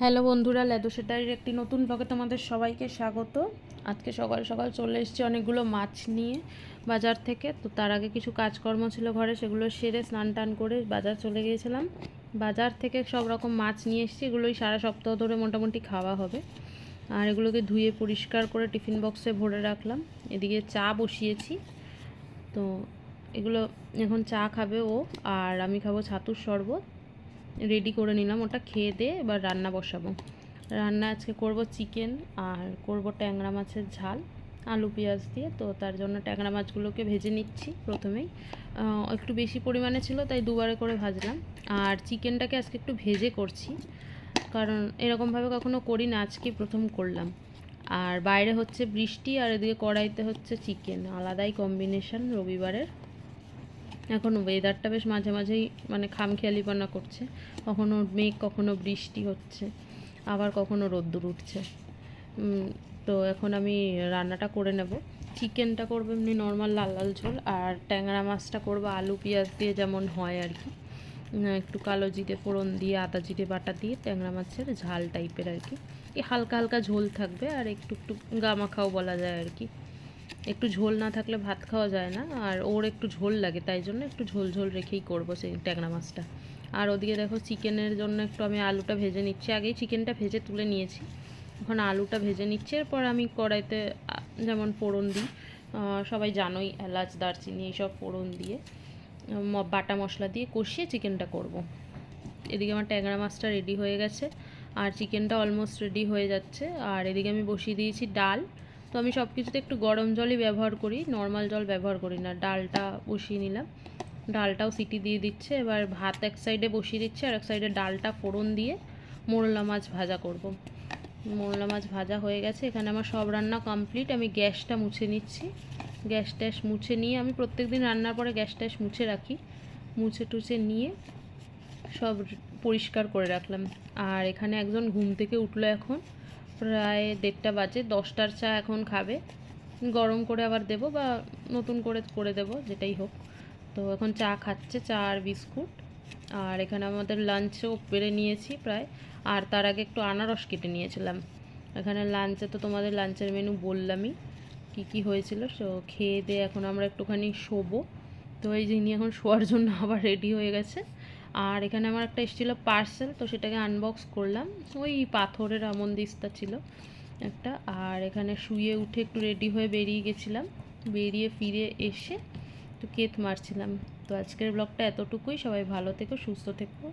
Hello বন্ধুরা লেদো সেটারির একটি নতুন ব্লগে তোমাদের সবাইকে স্বাগত। আজকে সকাল সকাল চলে এসেছি অনেকগুলো মাছ নিয়ে বাজার থেকে। তো তার আগে কিছু কাজকর্ম ছিল ঘরে, সেগুলো সেরে স্নান টান করে বাজার চলে গিয়েছিলাম। বাজার থেকে সব রকম মাছ নিয়ে এসেছি, এগুলোই সারা সপ্তাহ ধরে মোটামুটি খাওয়া হবে। আর এগুলোকে ধুয়ে পরিষ্কার করে টিফিন বক্সে ভরে রাখলাম। এদিকে চা বসিয়েছি। তো এগুলো এখন চা খাবে ও, আর আমি খাব ছাতুর শরবত। রেডি করে নিলাম। ওটা খেয়ে দিয়ে এবার রান্না বসাবো। রান্না আজকে করব চিকেন আর করব ট্যাংরা মাছের ঝাল, আলু পেঁয়াজ দিয়ে। তো তার জন্য ট্যাংরা মাছগুলোকে ভেজে নিচ্ছি প্রথমেই। একটু বেশি পরিমাণে ছিল, তাই দুবারে করে ভাজলাম। আর চিকেনটাকে আজকে একটু ভেজে করছি, কারণ এরকমভাবে কখনো করি না আজকে প্রথম করলাম। আর বাইরে হচ্ছে বৃষ্টি, আর এদিকে কড়াইতে হচ্ছে চিকেন আলাদাই কম্বিনেশন রবিবারের। এখন ওয়েদারটা বেশ মাঝে মাঝেই মানে খামখেয়ালিপনা করছে। কখনো মেঘ, কখনো বৃষ্টি হচ্ছে, আবার কখনো রোদ্দুর উঠছে। তো এখন আমি রান্নাটা করে নেব। চিকেনটা করব এমনি নর্মাল লাল লাল ঝোল, আর ট্যাংরা মাছটা করব আলু, পেঁয়াজ দিয়ে যেমন হয় আর কি। একটু কালো জিরে ফোড়ন দিয়ে, আদা জিরে বাটা দিয়ে ট্যাংরা মাছের ঝাল টাইপের আর কি। হালকা হালকা ঝোল থাকবে, আর একটু একটু গামাখাও বলা যায় আর কি। একটু ঝোল না থাকলে ভাত খাওয়া যায় না, আর ওর একটু ঝোল লাগে, তাই জন্য একটু ঝোল ঝোল রেখেই করব সেই ট্যাংরা মাছটা আর ওদিকে দেখো চিকেনের জন্য একটু আমি আলুটা ভেজে নিচ্ছি, আগেই চিকেনটা ভেজে তুলে নিয়েছি এখন আলুটা ভেজে নিচ্ছি, এরপর আমি কড়াইতে যেমন ফোড়ন দিই সবাই জানোই এলাচ, দারচিনি, এইসব ফোড়ন দিয়ে বাটা মশলা দিয়ে কষিয়ে চিকেনটা করব। এদিকে আমার ট্যাংরা মাছটা রেডি হয়ে গেছে, আর চিকেনটা অলমোস্ট রেডি হয়ে যাচ্ছে, আর এদিকে আমি বসিয়ে দিয়েছি ডাল তো আমি সব কিছুতে একটু গরম জলই ব্যবহার করি নর্মাল জল ব্যবহার করি না। ডালটা বসিয়ে নিলাম। ডালটাও সিটি দিয়ে দিচ্ছে। এবার ভাত এক সাইডে বসিয়ে দিচ্ছে আর এক সাইডে ডালটা ফোড়ন দিয়ে মোরলা মাছ ভাজা করব। মোরলা মাছ ভাজা হয়ে গেছে। এখানে আমার সব রান্না কমপ্লিট আমি গ্যাসটা মুছে নিচ্ছি। গ্যাস ট্যাস মুছে নিয়ে আমি প্রত্যেক দিন রান্নার পরে গ্যাস ট্যাস মুছে রাখি। মুছে টুছে নিয়ে সব পরিষ্কার করে রাখলাম। আর এখানে একজন ঘুম থেকে উঠল এখন। প্রায় দেড়টা বাজে, দশটার চা এখন খাবে। গরম করে আবার দেব বা নতুন করে করে দেব, যেটাই হোক। তো এখন চা খাচ্ছে, চা আর বিস্কুট। আর এখানে আমাদের লাঞ্চও পেরে নিয়েছি প্রায়। আর তার আগে একটু আনারস কেটে নিয়েছিলাম। এখানে লাঞ্চে তো তোমাদের লাঞ্চের মেনু বললামই, কি কি হয়েছিল। সো খেয়ে দিয়ে এখন আমরা একটুখানি শোবো। তো এই যিনি এখন শোয়ার জন্য আবার রেডি হয়ে গেছে। আর এখানে আমার একটা এসেছিল পার্সেল তো সেটাকে আনবক্স করলাম। ওই পাথরের আমন দিস্তা ছিল একটা। আর এখানে শুয়ে উঠে একটু রেডি হয়ে বেরিয়ে গেছিলাম। বেরিয়ে ফিরে এসে একটু কেত মারছিলাম। তো আজকের ব্লগটা এতটুকুই। সবাই ভালো থেকো, সুস্থ থেকো।